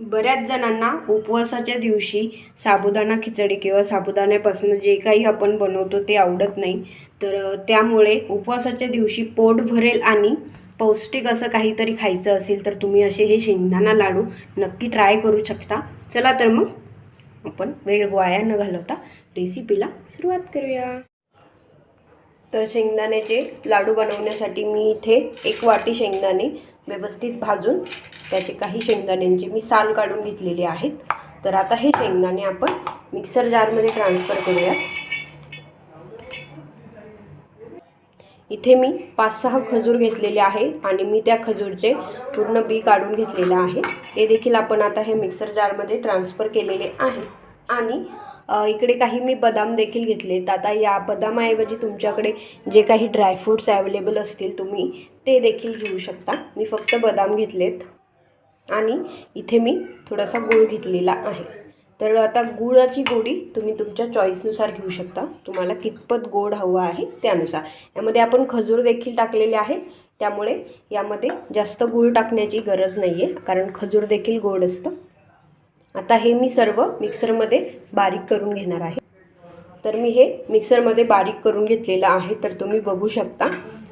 बऱ्याच जणांना उपवासाच्या दिवशी साबुदाणा खिचडी किंवा साबुदाण्यापासून जे काही आपण बनवतो ते आवडत नाही. तर त्यामुळे उपवासाच्या दिवशी पोट भरेल आणि पौष्टिक असं काहीतरी खायचं असेल तर तुम्ही असे हे शेंगदाणा लाडू नक्की ट्राय करू शकता. चला तर मग आपण वेळ वाया न घालवता रेसिपीला सुरुवात करूया. तर शेंगदाण्याचे लाडू बनवण्यासाठी मी इथे एक वाटी शेंगदाणे व्यवस्थित भाजून त्याचे काही शेंगदाण्यांचे मी साल काढून घेतलेले आहेत. तर आता हे शेंगदाणे आपण मिक्सर जारमध्ये ट्रान्सफर करूया इथे मी पाच सहा खजूर घेतलेले आहे आणि मी त्या खजूरचे पूर्ण बी काढून घेतलेलं आहे. ते देखील आपण आता हे मिक्सर जारमध्ये ट्रान्सफर केलेले आहे. आणि इकडे काही मी बदाम देखील घेतलेत आता या बदामाऐवजी तुमच्याकडे जे काही ड्रायफ्रूट्स अवेलेबल असतील तुम्ही ते देखील घेऊ शकता. मी फक्त बदाम घेतलेत. आणि इथे मी थोडासा गूळ घेतलेला आहे. तर आता गुळाची गोडी तुम्ही तुमच्या चॉईसनुसार घेऊ शकता. तुम्हाला कितपत गोड हवं आहे त्यानुसार. यामध्ये आपण खजूर देखील टाकलेले आहे. त्यामुळे यामध्ये जास्त गूळ टाकण्याची गरज नाही आहे कारण खजूर देखील गोड असतं. आता हे मी सर्व मिक्सरमध्ये बारीक करून घेणार आहे. तर मी हे मिक्सरमध्ये बारीक करून घेतलेलं आहे तर तुम्ही बघू शकता.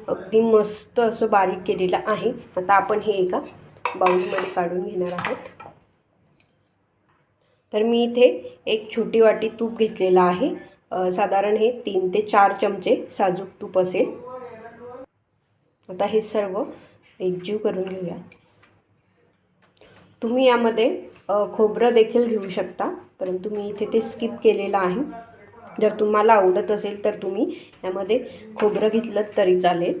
अगदी मस्त असं बारीक केलेलं आहे. आता आपण हे एका बाऊलमध्ये काढून घेणार आहोत. तर मी इथे एक छोटी वाटी तूप घेतलेलं आहे. साधारण हे तीन ते चार चमचे साजूक तूप असेल. आता हे सर्व एकजीव करून घेऊया. तुम्ही यामध्ये खोबरं देखील घेऊ शकता परंतु मी इथे ते स्किप केलेलं आहे. जर तुम्हाला आवडत असेल तर तुम्ही यामध्ये खोबरं घेतलं तरी चालेल.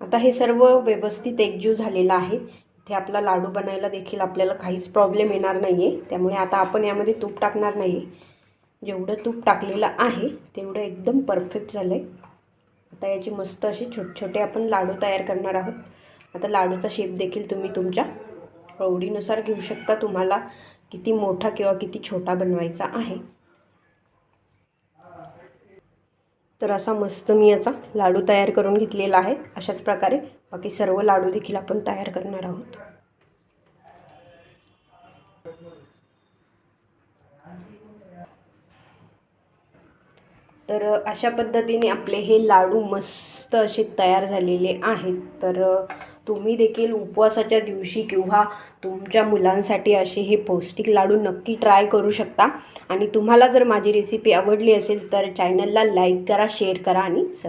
आता हे सर्व व्यवस्थित एकजीव झालेलं आहे. इथे आपला लाडू बनायला देखील आपल्याला काहीच प्रॉब्लेम येणार नाही आहे त्यामुळे आता आपण यामध्ये तूप टाकणार नाही आहे जेवढं तूप टाकलेलं आहे तेवढं एकदम परफेक्ट झालं आहे आता याचे मस्त असे छोटे छोटे आपण लाडू तयार करणार आहोत. आता लाडूचा शेप देखील तुम्ही तुमच्या आवडीनुसार घेऊ शकता तुम्हाला किती मोठा किंवा किती छोटा बनवायचा आहे. तर असा मस्त मी याचा लाडू तयार करून घेतलेला आहे. अशाच प्रकारे बाकी सर्व लाडू देखील आपण तयार करणार आहोत. तर अशा पद्धतीने आपले हे लाडू मस्त असे तयार झालेले आहेत. तर तुम्ही देखील उपवासाच्या दिवशी किंवा तुमच्या मुलांसाठी असे हे पौष्टिक लाडू नक्की ट्राय करू शकता. आणि तुम्हाला जर माझी रेसिपी आवडली असेल तर चॅनलला लाईक करा शेअर करा आणि सब